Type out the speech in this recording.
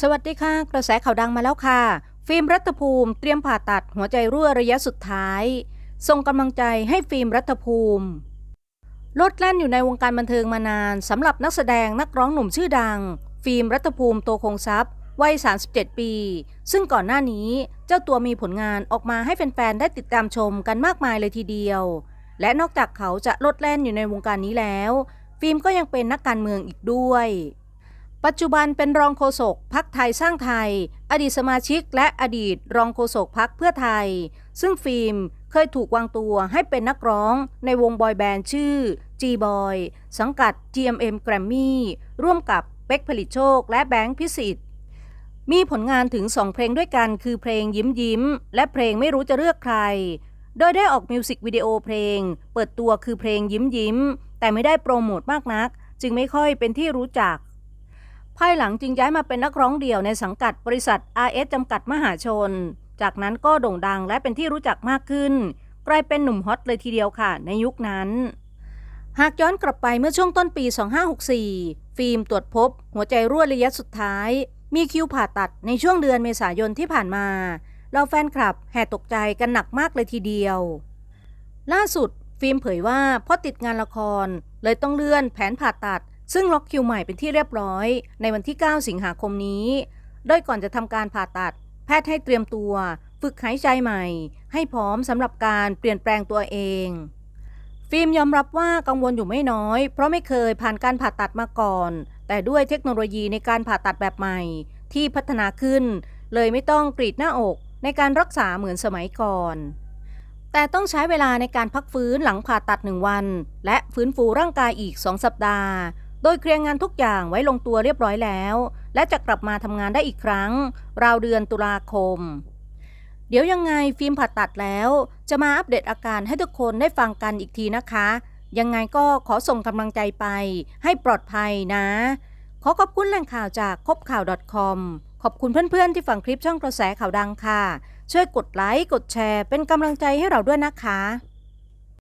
สวัสดีค่ะ กระแสข่าวดังมาแล้วค่ะ ฟิล์มรัฐภูมิเตรียมผ่าตัดหัวใจรั่วระยะสุดท้าย ส่งกำลังใจให้ฟิล์มรัฐภูมิลดแล่นอยู่ในวงการบันเทิงมานานสำหรับนักแสดงนักร้องหนุ่มชื่อดัง ฟิล์มรัฐภูมิโตคงทรัพย์วัย 37 ปี ซึ่งก่อนหน้านี้เจ้าตัวมีผลงานออกมาให้แฟนๆ ได้ติดตามชมกันมากมายเลยทีเดียว และนอกจากเขาจะลดแล่นอยู่ในวงการนี้แล้ว ฟิล์มก็ยังเป็นนักการเมืองอีกด้วย ปัจจุบันเป็นรองโฆษกพักไทยสร้างไทย อดีตสมาชิกและอดีตรองโฆษกพักเพื่อไทย ซึ่งฟิล์มเคยถูกวางตัวให้เป็นนักร้องในวงบอยแบนด์ชื่อ G-Boy สังกัด GMM Grammy ร่วมกับเป็กผลิตโชคและแบงค์พิสิทธิ์มีผลงานถึง2เพลงด้วยกันคือเพลงยิ้มยิ้ม และเพลงไม่รู้จะเลือกใคร โดยได้ออกมิวสิกวิดีโอเพลง เปิดตัวคือเพลงยิ้มยิ้ม แต่ไม่ได้โปรโมทมากนัก จึงไม่ค่อยเป็นที่รู้จัก ภายหลังจึงย้ายมาเป็นนักร้องเดี่ยวในสังกัดบริษัท RS จำกัดมหาชน จากนั้นก็โด่งดังและเป็นที่รู้จักมากขึ้น กลายเป็นหนุ่มฮอตเลยทีเดียวค่ะ ในยุคนั้น หากย้อนกลับไปเมื่อช่วงต้นปี 2564 ฟิล์มตรวจพบ หัวใจรั่วระยะสุดท้าย มีคิวผ่าตัดในช่วงเดือนเมษายนที่ผ่านมาเราแฟนคลับแห่ตกใจกันหนักมากเลยทีเดียว ล่าสุดฟิล์มเผยว่าเพราะติดงานละคร เลยต้องเลื่อนแผนผ่าตัด ซึ่งล็อกคิวใหม่เป็นที่เรียบร้อย ในวันที่ 9 สิงหาคมนี้ โดยก่อนจะทำการผ่าตัด แพทย์ให้เตรียมตัว ฝึกหายใจใหม่ ให้พร้อมสำหรับการเปลี่ยนแปลงตัวเอง ฟิล์มยอมรับว่ากังวลอยู่ไม่น้อย เพราะไม่เคยผ่านการผ่าตัดมาก่อน แต่ด้วยเทคโนโลยีในการผ่าตัดแบบใหม่ ที่พัฒนาขึ้น เลยไม่ต้องกรีดหน้าอกในการรักษาเหมือนสมัยก่อน แต่ต้องใช้เวลาในการพักฟื้นหลังผ่าตัดหนึ่งวัน และฟื้นฟูร่างกายอีก2สัปดาห์ โดยเคลียร์งานทุกอย่างไว้ลงตัวเรียบร้อยแล้ว และจะกลับมาทำงานได้อีกครั้ง ราวเดือนตุลาคม เดี๋ยวยังไงฟิล์มผ่าตัดแล้ว จะมาอัปเดตอาการให้ทุกคนได้ฟังกันอีกทีนะคะ ยังไงก็ขอส่งกำลังใจไป ให้ปลอดภัยนะ ขอขอบคุณแหล่งข่าวจากคบข่าว .com ขอบคุณเพื่อนๆที่ฟังคลิปช่องกระแสข่าวดังค่ะ ช่วยกดไลค์กดแชร์เป็นกำลังใจให้เราด้วยนะคะ